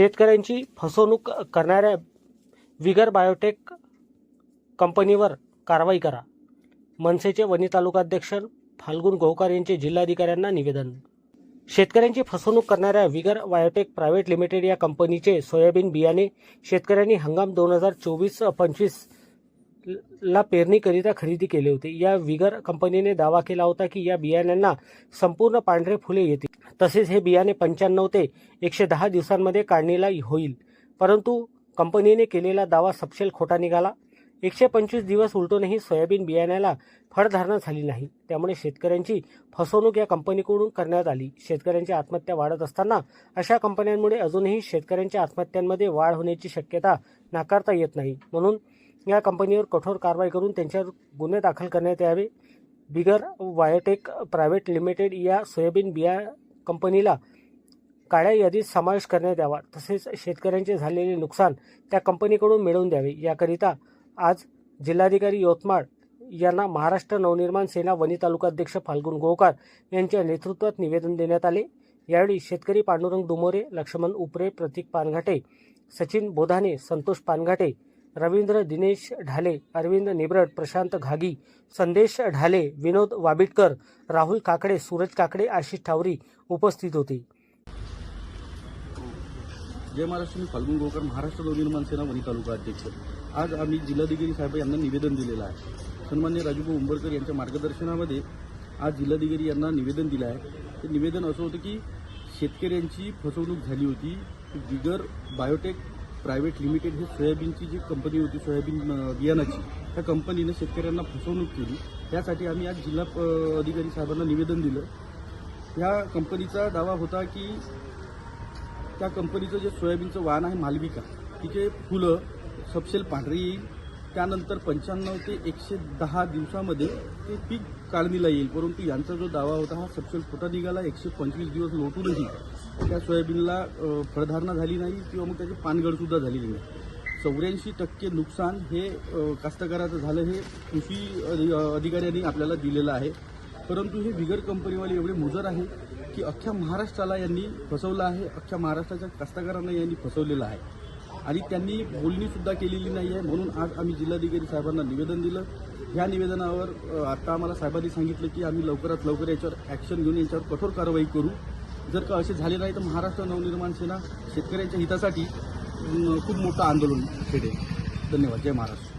शेतकऱ्यांची फसवणूक करणाऱ्या विगर बायोटेक कंपनीवर कारवाई करा. मनसेचे वणी तालुकाध्यक्ष फाल्गुन गोवकर यांचे जिल्हाधिकाऱ्यांना निवेदन. शेतकऱ्यांची फसवणूक करणाऱ्या विगर बायोटेक प्रायव्हेट लिमिटेड या कंपनीचे सोयाबीन बियाणे शेतकऱ्यांनी हंगाम दोन हजार चोवीस पंचवीस ला पेरणीकरिता खरेदी केले होते. या विगर कंपनीने दावा केला होता की या बियाण्यांना संपूर्ण पांढरे फुले येतील. तसेच हे बियाणे पंच्याण्णव ते एकशे दहा दिवसांमध्ये काढणीला होईल. परंतु कंपनीने केलेला दावा सपशेल खोटा निघाला. एकशे पंचवीस दिवस उलटूनही सोयाबीन बियाण्याला फळधारणा झाली नाही. त्यामुळे शेतकऱ्यांची फसवणूक या कंपनीकडून करण्यात आली. शेतकऱ्यांची आत्महत्या वाढत असताना अशा कंपन्यांमुळे अजूनही शेतकऱ्यांच्या आत्महत्यांमध्ये वाढ होण्याची शक्यता नाकारता येत नाही. म्हणून या कंपनीवर कठोर कारवाई करून त्यांच्यावर गुन्हे दाखल करण्यात यावे. बिगर बायोटेक प्रायव्हेट लिमिटेड या सोयाबीन बिया कंपनीला काळ्या यादीत समावेश करण्यात यावा. तसेच शेतकऱ्यांचे झालेले नुकसान त्या कंपनीकडून मिळवून द्यावे. याकरिता आज जिल्हाधिकारी यवतमाळ यांना महाराष्ट्र नवनिर्माण सेना वनी तालुकाध्यक्ष फाल्गुन गोवकर यांच्या नेतृत्वात निवेदन देण्यात आले. यावेळी शेतकरी पांडुरंग डुमोरे लक्ष्मण उपरे प्रतीक पानघाटे सचिन बोधाने संतोष पानघाटे रवींद्र दिनेश ढाले अरविंद निबरड प्रशांत घागी संदेश ढाले विनोद वाबिटकर राहुल काकडे सूरज काकडे आशिष ठावरी उपस्थित होते. जय महाराष्ट्र मी फाल्गुन गोकर महाराष्ट्र नवनिर्माण सेना वणी तालुका अध्यक्ष. आज आम्ही जिल्हाधिकारी साहेब यांना निवेदन दिलेलं आहे. सन्मान्य राजूभाऊ उंबरकर यांच्या मार्गदर्शनामध्ये आज जिल्हाधिकारी यांना निवेदन दिलं आहे. ते निवेदन असं होतं की शेतकऱ्यांची फसवणूक झाली होती. बिगर बायोटेक प्रायव्हेट लिमिटेड ही सोयाबीनची जी कंपनी होती सोयाबीन बियाणाची त्या कंपनीनं शेतकऱ्यांना फसवणूक केली. त्यासाठी आम्ही आज जिल्हा अधिकारी साहेबांना निवेदन दिलं. ह्या कंपनीचा दावा होता की त्या कंपनीचं जे सोयाबीनचं वाहन आहे मालविका तिचे फुलं सपशेल पांढरी येईल. त्यानंतर पंच्याण्णव ते एकशे दहा दिवसामध्ये ते पीक काढणीला येईल. परंतु यांचा जो दावा होता हा सपशेल खोटा निघाला एकशे पंचवीस दिवस लोटूनही. त्या सोयाबीनला फळधारणा झाली नाही किंवा मग त्याची पानगडसुद्धा झालेली नाही. चौऱ्याऐंशी टक्के नुकसान हे कास्तकाराचं झालं हे कृषी अधिकाऱ्यांनी आपल्याला दिलेलं आहे. परंतु हे बिगर कंपनीवाले एवढे मुजर आहे की अख्ख्या महाराष्ट्राला यांनी फसवलं आहे अख्ख्या महाराष्ट्राच्या कास्तकारांना यांनी फसवलेलं आहे. आणि त्यांनी बोलणीसुद्धा केलेली नाही आहे म्हणून आज आम्ही जिल्हाधिकारी साहेबांना निवेदन दिलं. ह्या निवेदनावर आत्ता आता आम्हाला साहेबांनी सांगितलं की आम्ही लवकरात लवकर याच्यावर ॲक्शन घेऊन याच्यावर कठोर कारवाई करू. जर का असे झाले नाही तर महाराष्ट्र नवनिर्माण सेना शेतकऱ्यांच्या हितासाठी खूप मोठं आंदोलन छेडेल धन्यवाद. जय महाराष्ट्र.